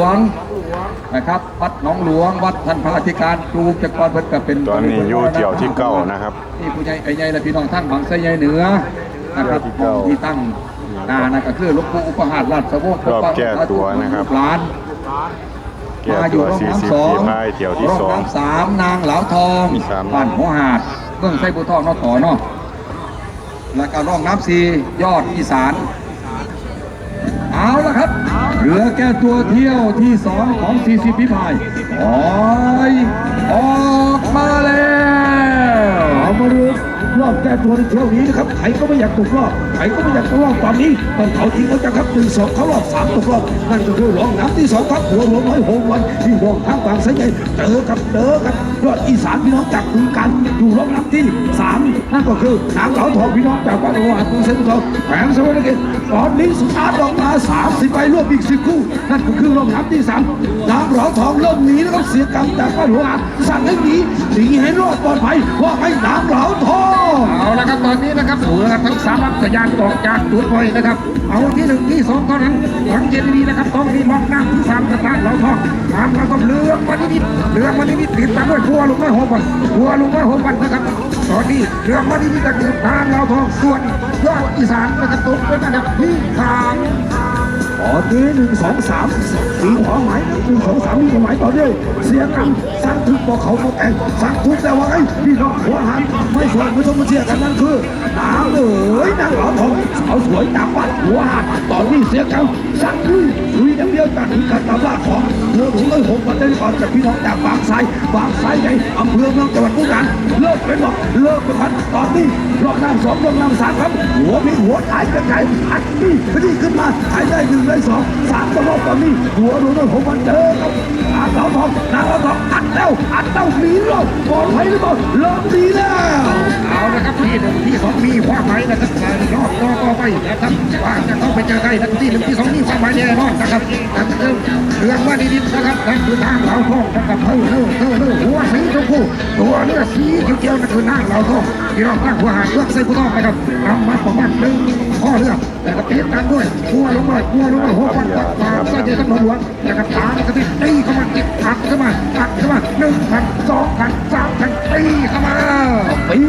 วงนะครับ วัดหนองหลวง วัดท่านพระอธิการครูจักรเพิ่นก็เป็นตอนนี้อยู่เที่ยวที่เก้านะครับนี่ผู้ใหญ่ไอ้ใหญ่และพี่น้องท่านบางไสใหญ่เหนือนะครับเที่ยวที่เก้าที่ตั้งนานะก็คือหลวงปู่อุปหาสราชสวงศ์รอบแก้ตัวนะครับหลานแก้มาอตัยู่วโรงสี่สิบน้ำสองสี่พายเที่ยวที่สองโรงน้ำสามนางเหลาทองมีสามบ้านหัวหาดเมืองไส้บัวทองนอต่อเนาะแล้วก็ร่องน้ำสียอดอีสานเอาละครับ เหลือแก้ตัวเที่ยวที่สองของ 40พิพายอ้ยออกมาแล้วเอามาดู รอบแก้ตัวในเที่ยวนี้นะครับใครก็ไม่อยากตกรอบใครก็ไม่อยากตกรอบตอนนี้ต้องเอาจริงเอาจังครับหนึ่งสองเขารอบสามตกรอบนั่นก็คือรองน้ำที่สองครับหัวหลวงน้อยโหงวันที่รองทางบางไสใหญ่เจอกับเจอกับยอดอีสานพี่น้องจากบึงกันอยู่รองน้ำที่สามนั่นก็คือนางเหลาทองพี่น้องจากวัดโอหันตุเซนทองแขวงสวัสดิ์เกตตอนนี้สุดท้ายออกมาสามสิบใบรวมอีกสิบคู่นั่นก็คือรองน้ำที่สามนางเหลาทองเริ่มหนีแล้วครับเสียกรรมจากวัดโอหันสั่งให้หนีหนีให้รอดปลอดภัยว่าให้นางเหลาทอง เอาละครับตอนนี้นะครับเรือทั้งสามลำทะยานออกจากจุดไฟนะครับ เอาที่หนึ่งที่สองเท่านั้นสังเจนดีนะครับต้องมีมองน้าที่สามกระทะเหลาทองตามแล้วก็เลือมานิดเลือมานิดๆติดตามด้วยพัวลุงน้อยหกวันพัวลุงน้อยหกวันนะครับ ตอนนี้เลือมานิดๆจะติดตามเราทองส่วนยอดอีสานนะครับตกเป็นอันดับที่สาม อตีหนึ่งสองสามตีขวาหมายนะหนึ่งสองสามมีหมายต่อเนื่องเสียกันสร้างทุกบอกเขาบอกแองสร้างทุกแต่ว่าไอ้พี่น้องหัวหันไม่สวยไม่ต้องมาเชียร์กันนั่นคือน้ำเอ๋ยนางหลอทองสาวสวยจากวัดหัวหันตอนนี้เสียกันสร้างทุกคุยอย่างเดียว จากนี้กันตามล่าของเรือหลวงเลยหกวันได้ก่อนจากพี่น้องจากบางไทรบางไทรใหญ่อำเภอเมืองจังหวัดมุกดาหารเลิกเป็นบอกเลิกเป็นพันตอนนี้รอบน้ำสองรอบน้ำสามครับ หัวมีหัวหายกระจายอัดนี่พอดีขึ้นมาหายได้หนึ่งได้สองสามตลอดตอนนี้ หัวรู้ด้วยผมมันเจอครับนาสาวทองนางสาวทองอัดแล้วอัดเต้าหนีรอดปลอดภัยหรือเปล่าเริ่มดีแล้วเอาละครับที่หนึ่งที่สองมีความหมายนะครับรอบต่อไปนะครับว่าจะเข้าไปเจอใครนะที่หนึ่งที่สองมีความหมายแน่นอนนะครับนั่นคือเรื่องว่าดีๆนะครับนั่นคือทางเหลาทองนะครับเฮ้ยเฮ้ยเฮ้ยเฮ้ยหัวสีชมพูตัวเนื้อสีเขียวนั่นคือนางเหลาทองที่เราตั้งหัวหางเลือกใส่ผู้ต้องนะครับนำมาประมาณหนึ่งข้อเลือกแต่ก็ติดกันด้วยหัวลงมาหัวลงมาหัวฟันฟันฟันใส่ใจทั้งหลวงนะครับตามกระติตีเข้ามาติดอัดเข้ามาอัดเข้ามาหนึ่งพันสองพันสามพันตีเข้ามาตี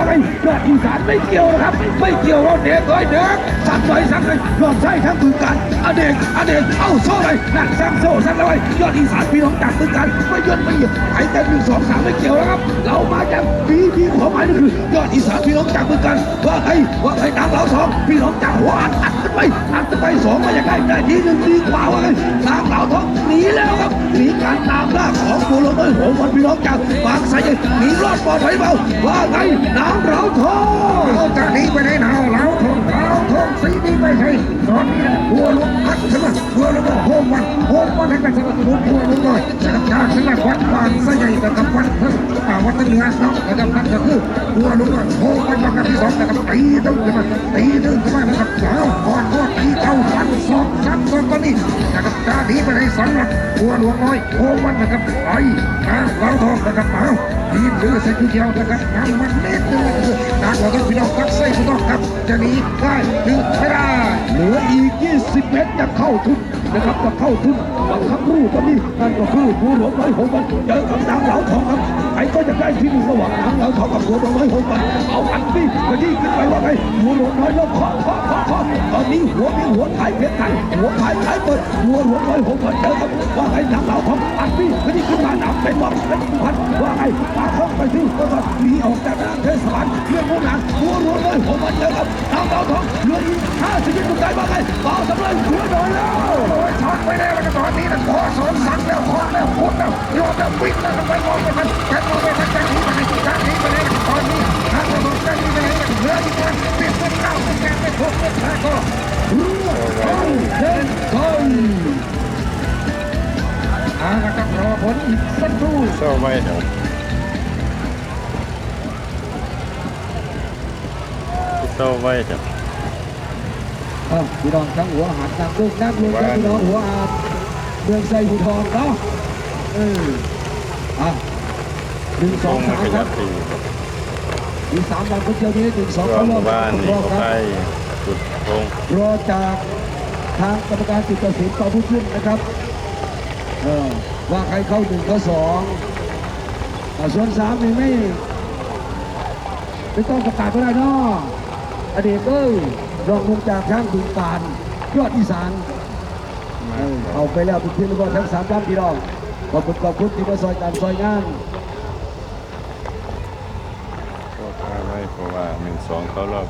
เข้าไปไก่ว่าไงยอดอีสานไม่เกี่ยวนะครับ ไม่เกี่ยวเราเด็กเอยเด็กสั่งไปสั่งเลยยอดใช่ทั้งบึงการอเด็กอเด็กเอ้าโซ่เลยนั่นสั่งโซ่สั่งเลยยอดอีสานพี่น้องจากบึงการไม่ยอดไม่หยุดไอ้แต่หนึ่งสองสามไม่เกี่ยวนะครับ เรามาจากปีที่ความหมายนั่นคือยอดอีสานพี่น้องจากบึงการว่าไงว่าไงนางเราสองพี่น้องจากหัวอัดอัดกันไปอัดกันไปสองมาอย่างไรได้ทีหนึ่งดีกว่าว่าไงนางเราทองหนีแล้วครับหนีการตามล่าของตัวลงเอ้ยโหวันพี่น้องจากบางไทรหนีรอดปลอดภัยเปล่าว่าไงนางเราทองเราจากนี้ไปได้หนาวเหลาทองเหลาทองสีนี้ไปใช่ตอนนี้หัวลุกพัดใช่ไหมหัวลุกโฮมวันโฮมวันให้กับสนับสนุนหัวลุกหน่อยจากจากสนับวัดบางไส้ใหญ่กับวัดเพิ่มวัดเหนือเนาะนะครับนั่นก็คือหัวลุกโฮมวันวันที่สองนะครับตีตึ้งขึ้นมาตีตึ้งขึ้นมานะครับแล้วก่อนก็ตีเข้าฟันสองชั้นตอนตอน นี้นะครับจากนี้ไปได้สังหัดหัวหลวงน้อยโฮมวันนะครับไปนะเหลาทองนะครับเอาทีมหรือเส้นเดียวนะครับนำมันเม็ดนึงนะครับจากเราต้องพี่น้องกักไส้พี่น้องครับจะหนีได้หรือไม่ได้เหลืออีก 20 เมตรจะเข้าทุนนะครับจะเข้าทุนบังคับรูปตอนนี้นั่นก็คือหัวหลวงน้อยหกวันเจอกับนางเหลาทองครับ ได้ที่นึ่งระหว่างนางเหลาทองกับหัวหลวงร้อยหกวันเอาอันนี้กระยี่ขึ้นไปว่าไงหัวหลวงน้อยเริ่มเคาะเคาะเคาะเคาะตอนนี้หัวมีหัวท้ายเพชรไทยหัวท้ายท้ายเปิดหัวหลวงร้อยหกวันเจอกับว่าไงนางเหลาทองอันนี้กระยี่ขึ้นมาหนักเป็นบอกเป็นพันว่าไงปาเข้าไปที่ก็หนีออกจากเทศบาลเรื่องพวกนั้นหัวหลวงร้อยหกวันเจอกับนางเหลาทองเหลืออีกห้าสิบวิสุดท้ายว่าไงต่อสำเร็จหัวหน่อยแล้วช็อตไปแล้วนะครับตอนนี้นะขอสอนสั่งแล้วขอแล้วพูดแล้วโยนแล้ววิ่งแล้วไปมองไปมันแค่มองไปมัน จะหนีไปไหนจะหนีไปไหนตอนนี้ทางเราจะหนีไปไหนเหลืออีกวันสิบเป็นเก้าเป็นแปดเป็นหกเป็นแปดก็ เล่นต้น อาละครับรอผลอีกสักครู่ เศร้าไว้เถอะเศร้าไว้เถอะ เอ้าพี่น้องทั้งหัวหันทั้งลูกนักลูกนักพี่น้องหัวอาดเมืองไซบูทองเนาะเอออ่ะ หนึ่งสตอรงงสามขคยัรับบตีมีสามวันคนเดียวนี้หนึ่งสองรอเขาบรอบบ้านนี่รอเขาคไปรับจุดตรงรอจากทางกรรมการติดตัดสินต่อผู้ขึ้นนะครับเออว่าใครเข้าหนึ่งเข้าสองอ่าส่วนสามนี่ไม่ไม่ต้องประกาศก็ได้เนาะอดีตเอ้ยรองลงจากช้างบึงปานยอดอีสานมาเออเอาไปแล้วเป็นที่เรียบร้อยทั้งสามลำพี่น้องขอบคุณขอบคุณที่มาซอยการซอยงาน เพราะว่าหนึ่งสองเขารอบ